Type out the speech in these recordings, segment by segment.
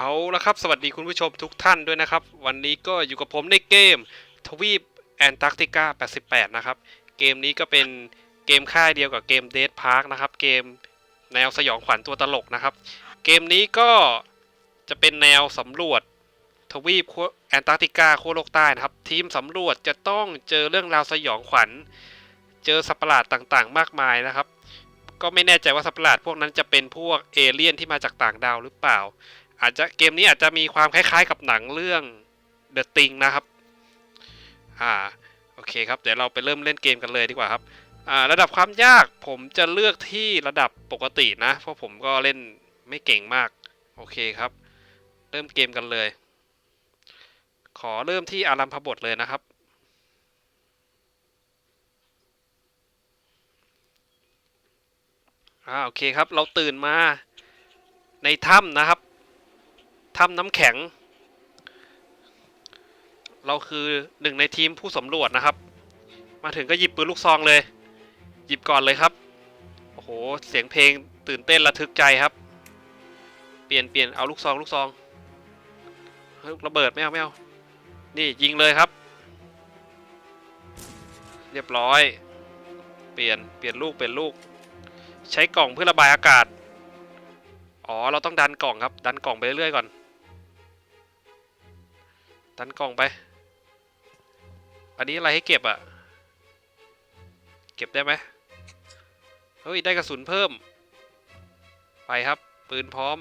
เอาละครับ สวัสดีคุณผู้ชมทุกท่านด้วยนะครับ วันนี้ก็อยู่กับผมในเกมทวีปแอนตาร์กติกา 88 นะครับ เกมนี้ก็เป็นเกมค่ายเดียวกับเกม Dead Park นะครับ เกมแนวสยองขวัญตัวตลกนะครับ เกมนี้ก็จะเป็นแนวสำรวจทวีปแอนตาร์กติกาขั้วโลกใต้นะครับ ทีมสำรวจจะต้องเจอเรื่องราวสยองขวัญ เจอสัตว์ประหลาดต่างๆ มากมายนะครับ ก็ไม่แน่ใจว่าสัตว์ประหลาดพวกนั้นจะเป็นพวกเอเลี่ยนที่มาจากต่างดาวหรือเปล่า อาจจะเกมนี้อาจจะมีความคล้ายๆกับหนังเรื่อง The Thing นะครับ อ่า โอเคครับ เดี๋ยวเราไปเริ่มเล่นเกมกันเลยดีกว่าครับ อ่า ระดับความยากผมจะเลือกที่ระดับปกตินะ เพราะผมก็เล่นไม่เก่งมาก โอเคครับ เริ่มเกมกันเลย ขอเริ่มที่อารัมพบทเลยนะครับอ่าโอเคครับ เราตื่นมาในถ้ำนะครับ ถ้ำน้ำแข็ง เราคือหนึ่งในทีมผู้สำรวจนะครับ มาถึงก็หยิบปืนลูกซองเลย หยิบก่อนเลยครับ โอ้โห เสียงเพลงตื่นเต้นระทึกใจครับ เปลี่ยนเปลี่ยนเอาลูกซองลูกซองเฮ้ยระเบิดไม่เอาไม่เอา นี่ยิงเลยครับ เรียบร้อย เปลี่ยนเปลี่ยนลูกเปลี่ยนลูก ใช้กล่องเพื่อระบายอากาศ อ๋อ เราต้องดันกล่องครับ ดันกล่องไปเรื่อยๆก่อน ดันกล่องไป อันนี้อะไรให้เก็บอะเก็บได้ไหมเฮ้ย ได้กระสุนเพิ่ม ไปครับ ปืนพร้อม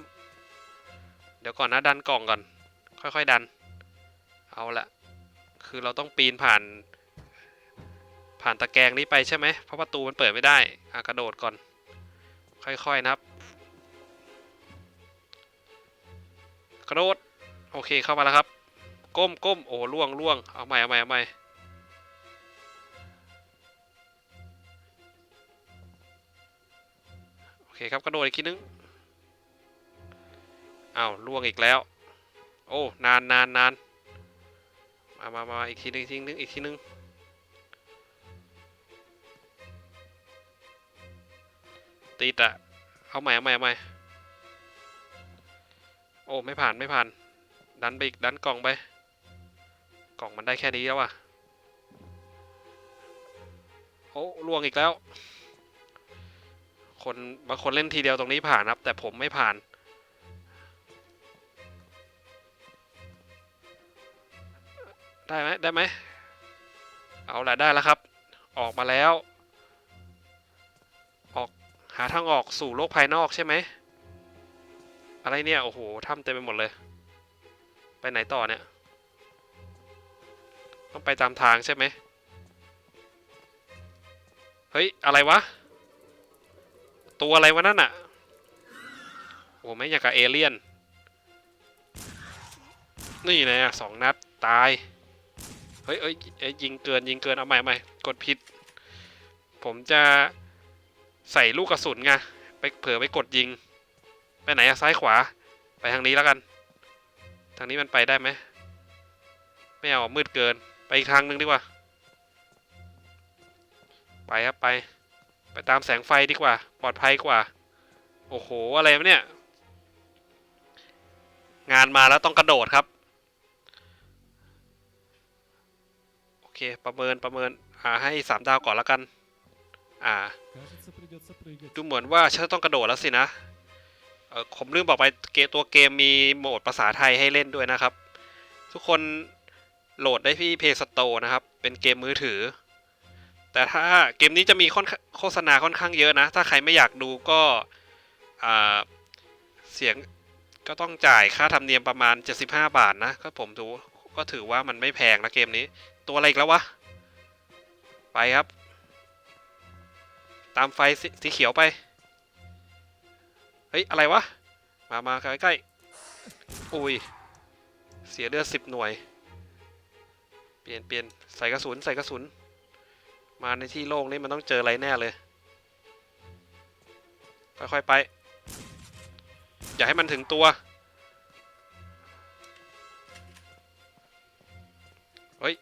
เดี๋ยวก่อนนะดันกล่องก่อน ค่อยๆดัน เอาละคือเราต้องปีนผ่าน ผ่านตะแกรงนี้ไปใช่ไหมเพราะประตูมันเปิดไม่ได้อะกระโดดก่อน ค่อยๆนะครับ กระโดด โอเคเข้ามาแล้วครับ ก้มก้มโอ้ล่วงล่วงเอาใหม่เอาใหม่เอาใหม่โอเคครับกระโดดอีกทีนึงอ้าวล่วงอีกแล้ว โอ้นานนานนานมามามาอีกทีนึงอีกทีนึงอีกทีนึงติดอะเอาใหม่เอาใหม่เอาใหม่โอ้ไม่ผ่านไม่ผ่านดันไปอีกดันกล่องไป กล่องมันได้แค่นี้แล้วอะโอ้ล่วงอีกแล้ว คนบางคนเล่นทีเดียวตรงนี้ผ่านครับ แต่ผมไม่ผ่าน ได้ไหมได้ไหม เอาละได้แล้วครับ ออกมาแล้ว ออกหาทางออกสู่โลกภายนอกใช่ไหม อะไรเนี่ย โอ้โหถ้ำเต็มไปหมดเลย ไปไหนต่อเนี่ย ต้องไปตามทางใช่ไหมเฮ้ย อะไรวะ ตัวอะไรวะนั่นอะโอ้ไม่อยากกับเอเลี่ยน นี่นะสองนัด ตาย เฮ้ยเอ้ยเอ้ยยิงเกินยิงเกิน เอาใหม่ใหม่กดผิด ผมจะใส่ลูกกระสุนไง ไปเผื่อไปกดยิง ไปไหนอะซ้ายขวา ไปทางนี้แล้วกัน ทางนี้มันไปได้ไหม ไม่เอามืดเกิน ไปอีกทางหนึ่งดีกว่า ไปครับไป ไปตามแสงไฟดีกว่า ปลอดภัยกว่า โอ้โห อะไรเนี่ย งานมาแล้วต้องกระโดดครับ โอเค ประเมินประเมิน อ่า ให้สามดาวก่อนละกัน อ่า ดูเหมือนว่าฉันต้องกระโดดแล้วสินะ เออผมลืมบอกไปเกตัวเกมมีโหมดภาษาไทยให้เล่นด้วยนะครับ ทุกคน โหลดได้ที่ Play Store นะครับ เป็นเกมมือถือ แต่ถ้าเกมนี้จะมีโฆษณาค่อนข้างเยอะนะ ถ้าใครไม่อยากดูก็เสียงก็ต้องจ่ายค่าธรรมเนียมประมาณ 75 บาทนะ ก็ผมดูก็ถือว่ามันไม่แพงนะเกมนี้ ตัวอะไรอีกแล้ววะ ไปครับ ตามไฟสสีเขียวไป เฮ้ย อะไรวะ มามาใกล้ๆอุ้ย เสียเลือดสิบหน่วย ปลี่ยนเปลี่ยนใส่กระสุนใส่กระสุน มาในที่โล่งนี่มันต้องเจออะไรแน่เลย ค่อยๆไป อย่าให้มันถึงตัว เฮ้ย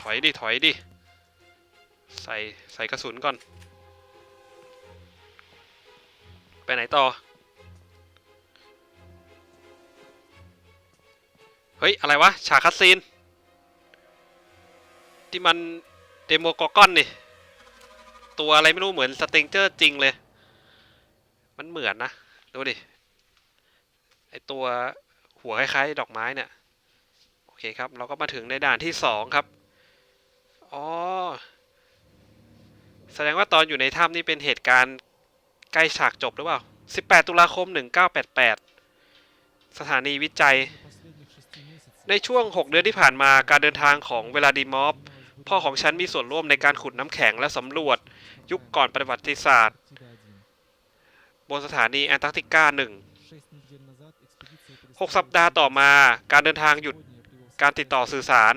ถอยดิ ถอยดิ ใส่ใส่กระสุนก่อน ไปไหนต่อ เฮ้ย อะไรวะ ฉากคัสซีน ที่มันเดโมกอกอนนี่ ตัวอะไรไม่รู้เหมือนสเตงเจอร์จริงเลย มันเหมือนนะ ดูดิ ไอตัวหัวคล้ายๆ ดอกไม้เนี่ย โอเคครับ เราก็มาถึงในด่านที่สองครับ อ๋อ แสดงว่าตอนอยู่ในถ้ำนี่เป็นเหตุการณ์ใกล้ฉากจบหรือเปล่า 18 ตุลาคม 1988 สถานีวิจัย ในช่วง 6 เดือนที่ผ่านมาการเดินทางของเวลาดีมอฟ พ่อของฉันมีส่วนร่วมในการขุดน้ำแข็งและสำรวจ ยุคก่อนประวัติศาสตร์ บนสถานีแอนตาร์กติกาหนึ่งหกสัปดาห์ต่อมาการเดินทางหยุดการติดต่อสื่อสาร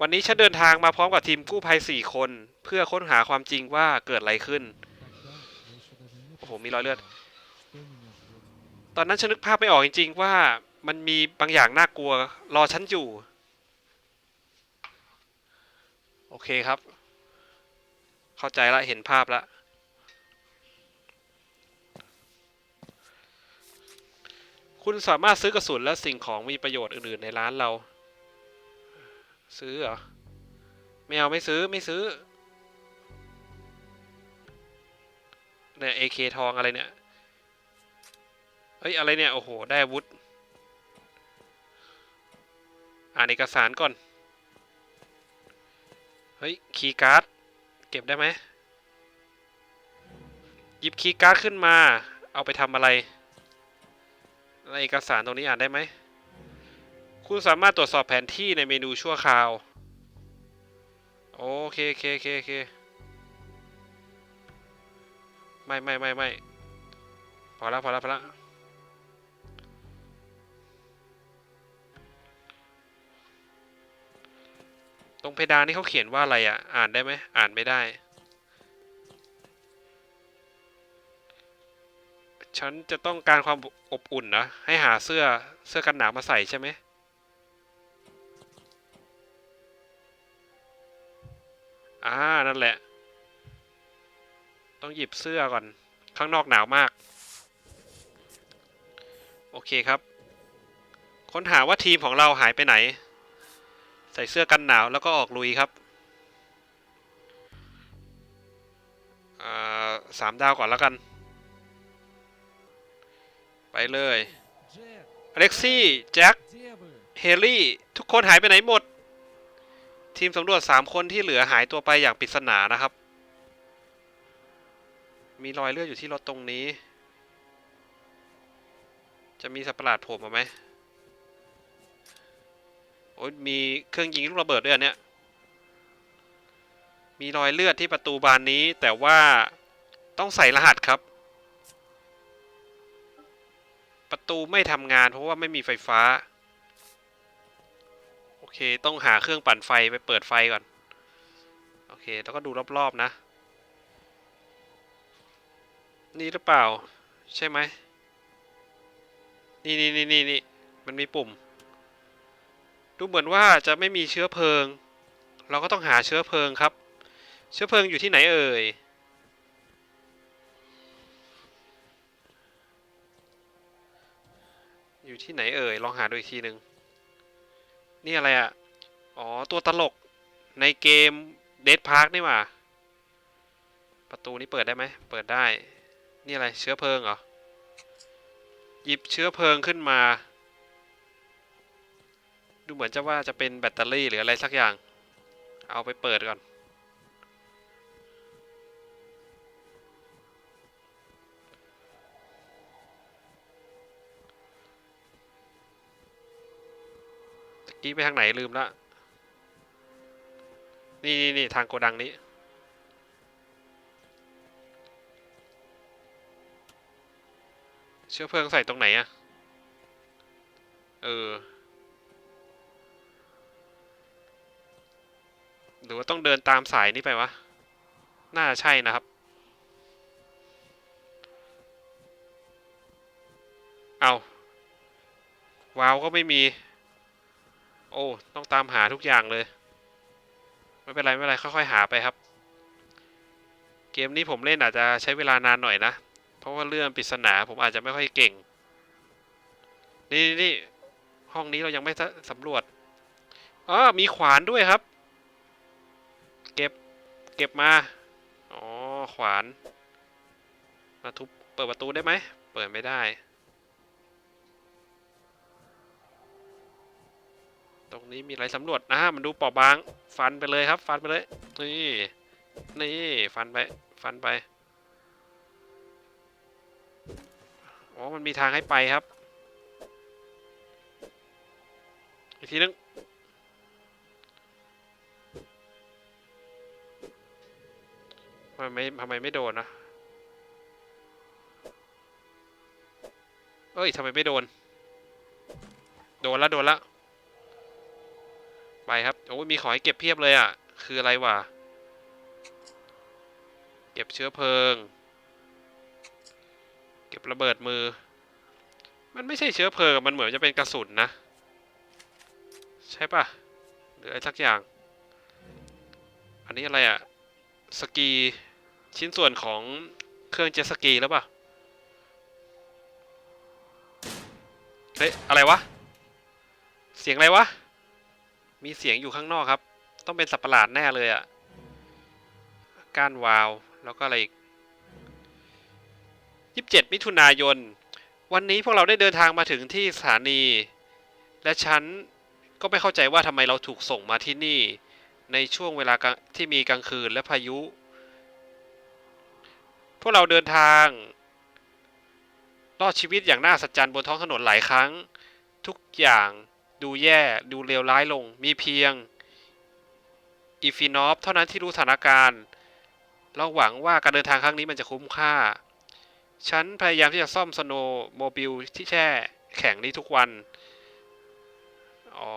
วันนี้ฉันเดินทางมาพร้อมกับทีมกู้ภัยสี่คน เพื่อค้นหาความจริงว่าเกิดอะไรขึ้น โอ้โห มีรอยเลือด ตอนนั้นฉันนึกภาพไม่ออกจริง ๆ ว่ามันมีบางอย่างน่ากลัวรอฉันอยู่ โอเคครับ เข้าใจละเห็นภาพละคุณสามารถซื้อกระสุนและสิ่งของมีประโยชน์อื่น ๆ ในร้านเรา ซื้อเหรอไม่เอาไม่ซื้อไม่ซื้อเนี่ย AK ทองอะไรเนี่ยเฮ้ยอะไรเนี่ย โอ้โห ได้อาวุธ อ่านเอกสารก่อน เฮ้ยคีย์การ์ดเก็บได้ไหมหยิบคีย์การ์ดขึ้นมา เอาไปทำอะไรแล้วเอกสารตรงนี้อ่านได้ไหม คุณสามารถตรวจสอบแผนที่ในเมนูชั่วคราว โอเคโอเคโอเคโอเคไม่ไม่ไม่ไม่พอแล้วพอแล้วพอแล้ว ตรงเพดานนี่เขาเขียนว่าอะไรอะ อ่านได้ไหมอ่านไม่ได้ ฉันจะต้องการความอบอุ่นนะ ให้หาเสื้อเสื้อกันหนาวมาใส่ใช่ไหมอ่า นั่นแหละ ต้องหยิบเสื้อก่อน ข้างนอกหนาวมาก โอเคครับ ค้นหาว่าทีมของเราหายไปไหน ใส่เสื้อกันหนาวแล้วก็ออกลุยครับสามดาวก่อนแล้วกัน ไปเลยอเล็กซี่ แจ็ค เฮลี่ ทุกคนหายไปไหนหมด ทีมสำรวจสามคนที่เหลือหายตัวไปอย่างปริศนานะครับ มีรอยเลือดอยู่ที่รถตรงนี้ จะมีสัตว์ประหลาดโผล่มาไหม โอ้ยมีเครื่องยิงลูกระเบิดด้วยอันเนี้ยมีรอยเลือดที่ประตูบานนี้ แต่ว่าต้องใส่รหัสครับ ประตูไม่ทำงานเพราะว่าไม่มีไฟฟ้า โอเคต้องหาเครื่องปั่นไฟไปเปิดไฟก่อน โอเค แล้วก็ดูรอบๆนะ นี่หรือเปล่า ใช่ไหม นี่นี่นี่นี่นี่มันมีปุ่ม ดูเหมือนว่าจะไม่มีเชื้อเพลิง เราก็ต้องหาเชื้อเพลิงครับ เชื้อเพลิงอยู่ที่ไหนเอ่ยอยู่ที่ไหนเอ่ยลองหาดูอีกทีหนึ่งนี่อะไรอะอ๋อตัวตลกในเกมเด d พาร์คนี่หว่าประตูนี้เปิดได้ไหมเปิดได้ นี่อะไรเชื้อเพลิงเหรอหยิบเชื้อเพลิงขึ้นมา ดูเหมือนจะว่าจะเป็นแบตเตอรี่หรืออะไรสักอย่าง เอาไปเปิดก่อน ตะกี้ไปทางไหนลืมละ นี่นี่นี่ทางโกดังนี้เชื้อเพลิงใส่ตรงไหนอะเออ หรือว่าต้องเดินตามสายนี้ไปวะ น่าจะใช่นะครับ เอาวาล์วก็ไม่มี โอ้ ต้องตามหาทุกอย่างเลย ไม่เป็นไร ไม่เป็นไร ค่อยๆหาไปครับ เกมนี้ผมเล่นอาจจะใช้เวลานานหน่อยนะ เพราะว่าเรื่องปริศนาผมอาจจะไม่ค่อยเก่ง นี่นี่ห้องนี้เรายังไม่สำรวจอ๋อมีขวานด้วยครับ เก็บมา อ๋อ ขวาน มาทุบ เปิดประตูได้ไหม เปิดไม่ได้ ตรงนี้มีอะไรสำรวจนะมันดูเปราะบาง ฟันไปเลยครับ ฟันไปเลย นี่ นี่ ฟันไป ฟันไป อ๋อ มันมีทางให้ไปครับ อีกทีนึง ทำไมไม่ทำไมไม่โดนนะเอ้ยทำไมไม่โดน โดนแล้วโดนแล้วไปครับโอ้ยมีของให้เก็บเพียบเลยอะ คืออะไรวะ เก็บเชื้อเพลิง เก็บระเบิดมือ มันไม่ใช่เชื้อเพลิง มันเหมือนจะเป็นกระสุนนะ ใช่ปะหรืออะไรสักอย่าง อันนี้อะไรอะ สกีชิ้นส่วนของเครื่องเจ็ตสกีแล้วป่ะ เฮ้ย อะไรวะ เสียงอะไรวะ มีเสียงอยู่ข้างนอกครับ ต้องเป็นสัตว์ประหลาดแน่เลยอะก้านวาว แล้วก็อะไรอีก27 มิถุนายน วันนี้พวกเราได้เดินทางมาถึงที่สถานี และฉันก็ไม่เข้าใจว่าทำไมเราถูกส่งมาที่นี่ ในช่วงเวลาที่มีกลางคืนและพายุ พวกเราเดินทางรอดชีวิตอย่างน่าสัจจันบนท้องถนนหลายครั้ง ทุกอย่างดูแย่ดูเลวร้ายลง มีเพียงอีฟินอฟเท่านั้นที่รู้สถานการณ์ เราหวังว่าการเดินทางครั้งนี้มันจะคุ้มค่า ฉันพยายามที่จะซ่อมสโนโมบิลที่แช่แข็งนี้ทุกวัน อ๋อ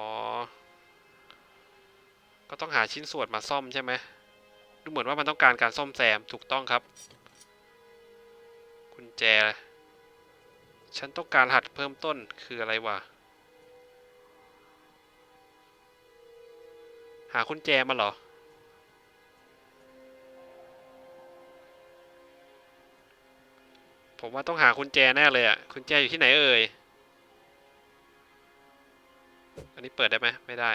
ก็ต้องหาชิ้นส่วนมาซ่อมใช่ไหมดูเหมือนว่ามันต้องการการซ่อมแซมถูกต้องครับกุญแจ ฉันต้องการหัดเพิ่มต้นคืออะไรวะหากุญแจมาเหรอ ผมว่าต้องหากุญแจแน่เลยอะกุญแจอยู่ที่ไหนเอ่ย อันนี้เปิดได้ไหมไม่ได้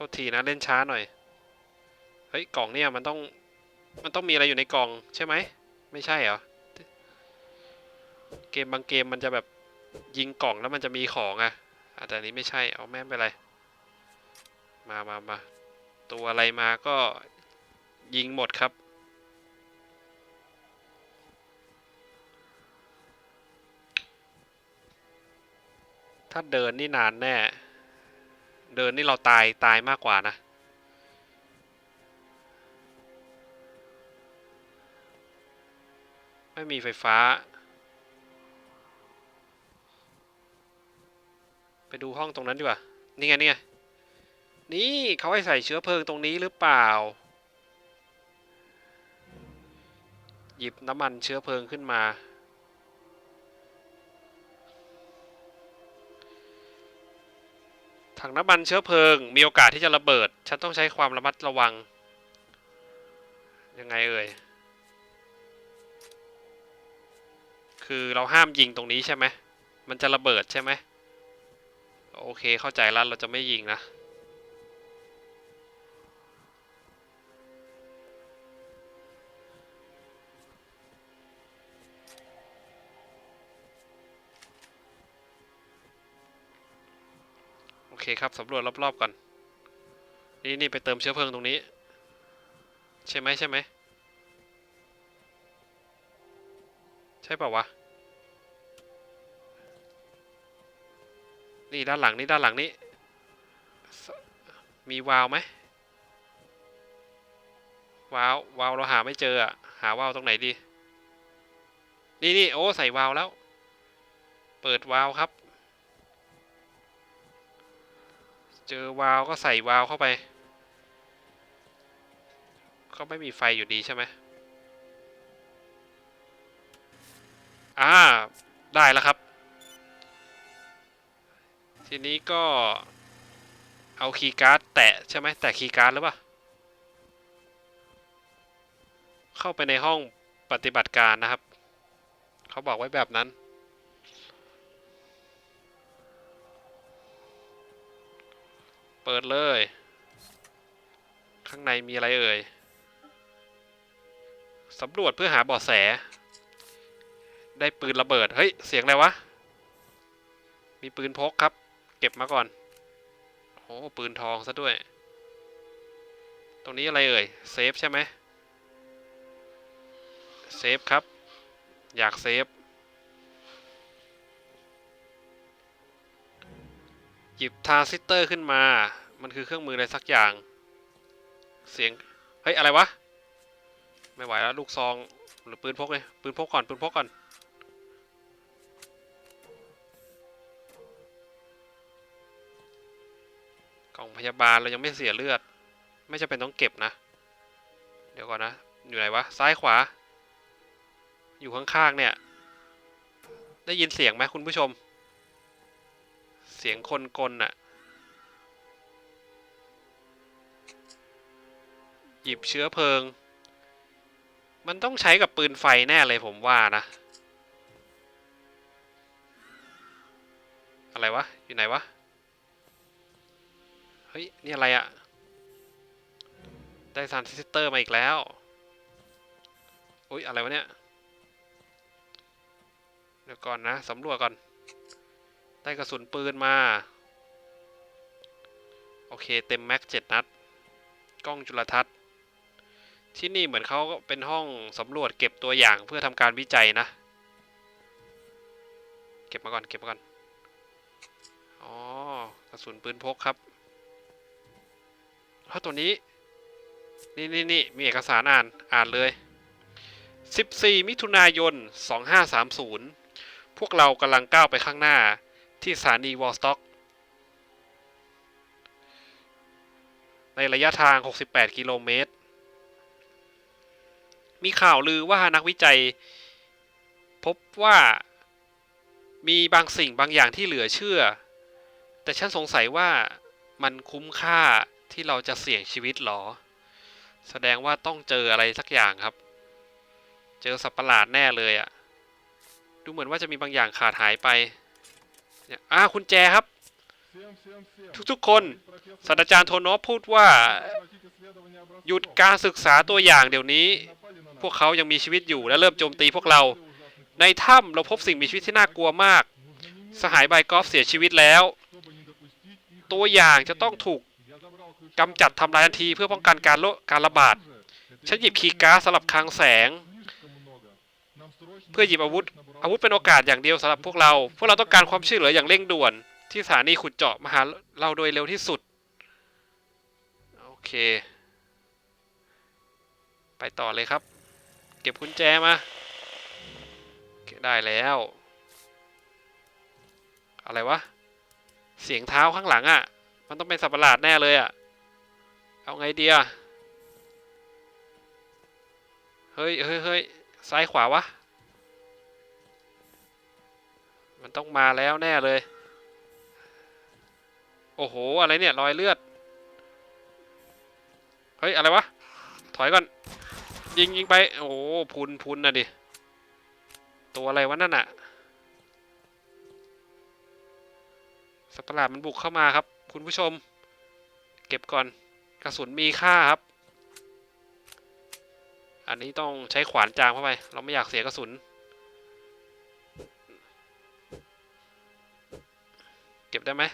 โทษทีนะเล่นช้าหน่อย เฮ้ยกล่องเนี่ยมันต้องมันต้องมีอะไรอยู่ในกล่องใช่ไหม ไม่ใช่เหรอ เกมบางเกมมันจะแบบยิงกล่องแล้วมันจะมีของอะ่ะแต่อันนี้ไม่ใช่เอาแม่ไปเลยมามามาตัวอะไรมาก็ยิงหมดครับ ถ้าเดินนี่นานแน่ เดินนี่เราตายตายมากกว่านะ ไม่มีไฟฟ้า ไปดูห้องตรงนั้นดีกว่า นี่ไงนี่ไง นี่เขาให้ใส่เชื้อเพลิงตรงนี้หรือเปล่า หยิบน้ำมันเชื้อเพลิงขึ้นมา ถังน้ำมันเชื้อเพลิง มีโอกาสที่จะระเบิด ฉันต้องใช้ความระมัดระวัง ยังไงเอ่ย คือเราห้ามยิงตรงนี้ใช่ไหม มันจะระเบิดใช่ไหม โอเคเข้าใจแล้วเราจะไม่ยิงนะ คครับสำรวจรอบๆก่อน นี่นี่ไปเติมเชื้อเพลิงตรงนี้ ใช่ไหมใช่ไหม ใช่เปล่าวะ นี่ด้านหลังนี่ด้านหลังนี่มีวาล์วไหมวาล์ววาล์วเราหาไม่เจออะหาวาล์วตรงไหนดี นี่นี่โอ้ใส่วาล์วแล้ว เปิดวาล์วครับ เจอวาล์วก็ใส่วาล์วเข้าไป ก็ไม่มีไฟอยู่ดีใช่ไหมอ่า ได้แล้วครับ ทีนี้ก็เอาคีย์การ์ดแตะใช่ไหมแตะคีย์การ์ดหรือเปล่า เข้าไปในห้องปฏิบัติการนะครับ เขาบอกไว้แบบนั้น เปิดเลย ข้างในมีอะไรเอ่ยสำรวจเพื่อหาเบาะแส ได้ปืนระเบิด เฮ้ย เสียงอะไรวะ มีปืนพกครับ เก็บมาก่อน โอ้ปืนทองซะด้วย ตรงนี้อะไรเอ่ย เซฟใช่ไหม เซฟครับ อยากเซฟ หยิบทาซิสเตอร์ขึ้นมา มันคือเครื่องมืออะไรสักอย่าง เสียง เฮ้ย อะไรวะ ไม่ไหวแล้ว ลูกซอง หรือปืนพกเลยปืนพกก่อน ปืนพกก่อน กล่องพยาบาลเรายังไม่เสียเลือด ไม่จำเป็นต้องเก็บนะ เดี๋ยวก่อนนะ อยู่ไหนวะ ซ้ายขวา อยู่ข้างๆเนี่ย ได้ยินเสียงไหมคุณผู้ชม เสียงคนกลน่ะ หยิบเชื้อเพลิง มันต้องใช้กับปืนไฟแน่เลยผมว่านะ อะไรวะ อยู่ไหนวะ เฮ้ย นี่อะไรอะได้ซันซิสเตอร์มาอีกแล้วอุ้ยอะไรวะเนี่ย เดี๋ยวก่อนนะ สำรวจก่อน ได้กระสุนปืนมา โอเคเต็มแม็กเจ็ดนัด กล้องจุลทรรศน์ ที่นี่เหมือนเขาก็เป็นห้องสำรวจเก็บตัวอย่างเพื่อทำการวิจัยนะ เก็บมาก่อนเก็บมาก่อน อ๋อ กระสุนปืนพกครับแล้วตัวนี้ นี่นี่นี่มีเอกสารอ่านอ่านเลย 14 มิถุนายน 2530 พวกเรากำลังก้าวไปข้างหน้า ที่สถานีวอลสต็อกในระยะทาง 68 กิโลเมตร มีข่าวลือว่านักวิจัย พบว่ามีบางสิ่งบางอย่างที่เหลือเชื่อ แต่ฉันสงสัยว่ามันคุ้มค่าที่เราจะเสี่ยงชีวิตหรอ แสดงว่าต้องเจออะไรสักอย่างครับ เจอสัตว์ประหลาดแน่เลยอะ่ะดูเหมือนว่าจะมีบางอย่างขาดหายไป เนี่ยอ่าคุณแจครับ ทุกๆคนศาสตราจารย์โทโนฟพูดว่า หยุดการศึกษาตัวอย่างเดี๋ยวนี้ พวกเขายังมีชีวิตอยู่และเริ่มโจมตีพวกเรา ในถ้ำเราพบสิ่งมีชีวิตที่น่ากลัวมาก สหายไบกอฟเสียชีวิตแล้ว ตัวอย่างจะต้องถูกกำจัดทำลายทันทีเพื่อป้องกันการโรการระบาด ฉันหยิบคีย์การ์ดสำหรับคลังแสง เพื่อหยิบอาวุธ อาวุธเป็นโอกาสอย่างเดียวสำหรับพวกเรา พวกเราต้องการความช่วยเหลืออย่างเร่งด่วน ที่สถานีขุดเจาะมาหาเราโดยเร็วที่สุด โอเค ไปต่อเลยครับ เก็บกุญแจมา ได้แล้ว อะไรวะ เสียงเท้าข้างหลังอะ่ะ มันต้องเป็นสัตว์ประหลาดแน่เลยอะ่ะ เอาไงดีอะเฮ้ยเฮ้ยเฮ้ยซ้ายขวาวะ มันต้องมาแล้วแน่เลย โอ้โห อะไรเนี่ย รอยเลือด เฮ้ย อะไรวะ ถอยก่อน ยิงยิงไป โอ้โห พุนพุนนะดิ ตัวอะไรวะนั่นอะสัตว์ประหลาดมันบุกเข้ามาครับ คุณผู้ชม เก็บก่อน กระสุนมีค่าครับ อันนี้ต้องใช้ขวานจามเข้าไป เราไม่อยากเสียกระสุน ได้ไหม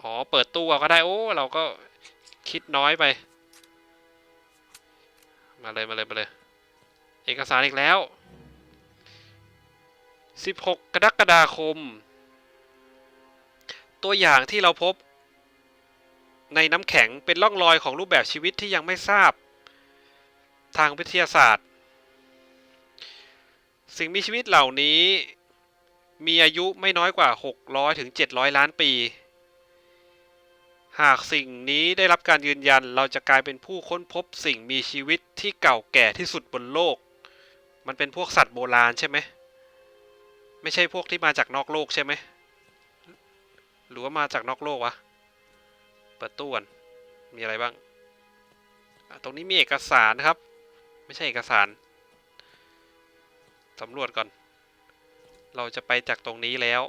อ๋อ เปิดตู้เอาก็ได้ โอ้ เราก็คิดน้อยไป มาเลยมาเลยมาเลย เอกสารอีกแล้ว 16 กรกฎาคม ตัวอย่างที่เราพบ ในน้ำแข็งเป็นร่องรอยของรูปแบบชีวิตที่ยังไม่ทราบ ทางวิทยาศาสตร์ สิ่งมีชีวิตเหล่านี้ มีอายุไม่น้อยกว่า 600ถึง700 ล้านปี หากสิ่งนี้ได้รับการยืนยันเราจะกลายเป็นผู้ค้นพบสิ่งมีชีวิตที่เก่าแก่ที่สุดบนโลก มันเป็นพวกสัตว์โบราณใช่ไหม ไม่ใช่พวกที่มาจากนอกโลกใช่ไหม หรือว่ามาจากนอกโลกวะ เปิดตู้ก่อนมีอะไรบ้าง ตรงนี้มีเอกสารครับ ไม่ใช่เอกสาร สำรวจก่อน เราจะไปจากตรงนี้แล้ว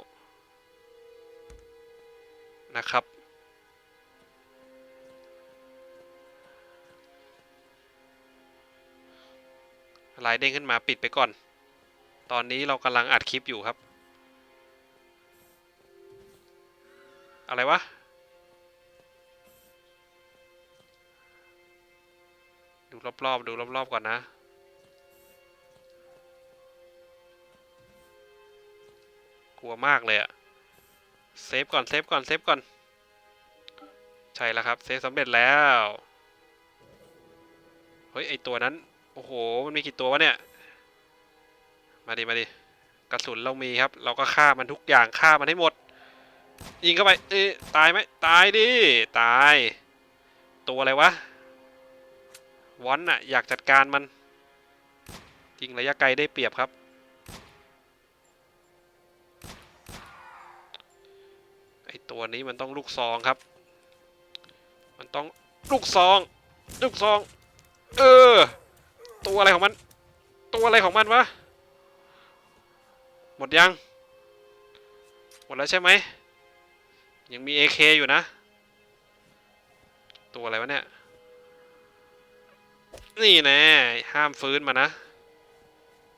นะครับ ลายเด้งขึ้นมาปิดไปก่อน ตอนนี้เรากำลังอัดคลิปอยู่ครับ อะไรวะ ดูรอบๆ ดูรอบๆ ก่อนนะ กลัวมากเลยอะเซฟก่อนเซฟก่อนเซฟก่อน ใช่แล้วครับเซฟสำเร็จแล้ว เฮ้ยไอตัวนั้น โอ้โห มันมีกี่ตัววะเนี่ย มาดิมาดิกระสุนเรามีครับ เราก็ฆ่ามันทุกอย่างฆ่ามันให้หมด ยิงเข้าไป เอ๊ตายไหมตายดิ ตาย ตัวอะไรวะวอนน่ะอยากจัดการมันยิงระยะไกลได้เปรียบครับ ตัวนี้มันต้องลูกซองครับ มันต้องลูกซอง ลูกซอง เออ ตัวอะไรของมัน ตัวอะไรของมันวะ หมดยัง หมดแล้วใช่ไหม ยังมี AK อยู่นะ ตัวอะไรวะเนี่ย นี่แน่ห้ามฟื้นมานะ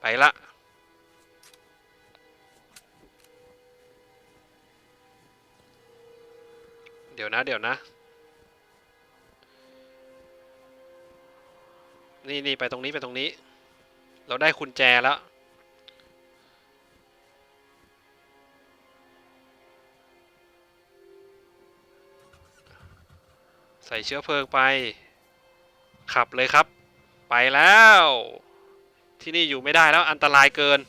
ไปละ เดี๋ยวนะ เดี๋ยวนะ นี่นี่ไปตรงนี้ไปตรงนี้ เราได้กุญแจแล้วใส่เชื้อเพลิงไป ขับเลยครับ ไปแล้ว ที่นี่อยู่ไม่ได้แล้วอันตรายเกิน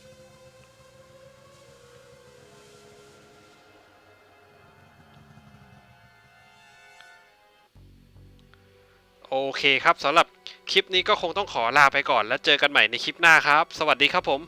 โอเคครับสำหรับคลิปนี้ก็คงต้องขอลาไปก่อนแล้วเจอกันใหม่ในคลิปหน้าครับ สวัสดีครับผม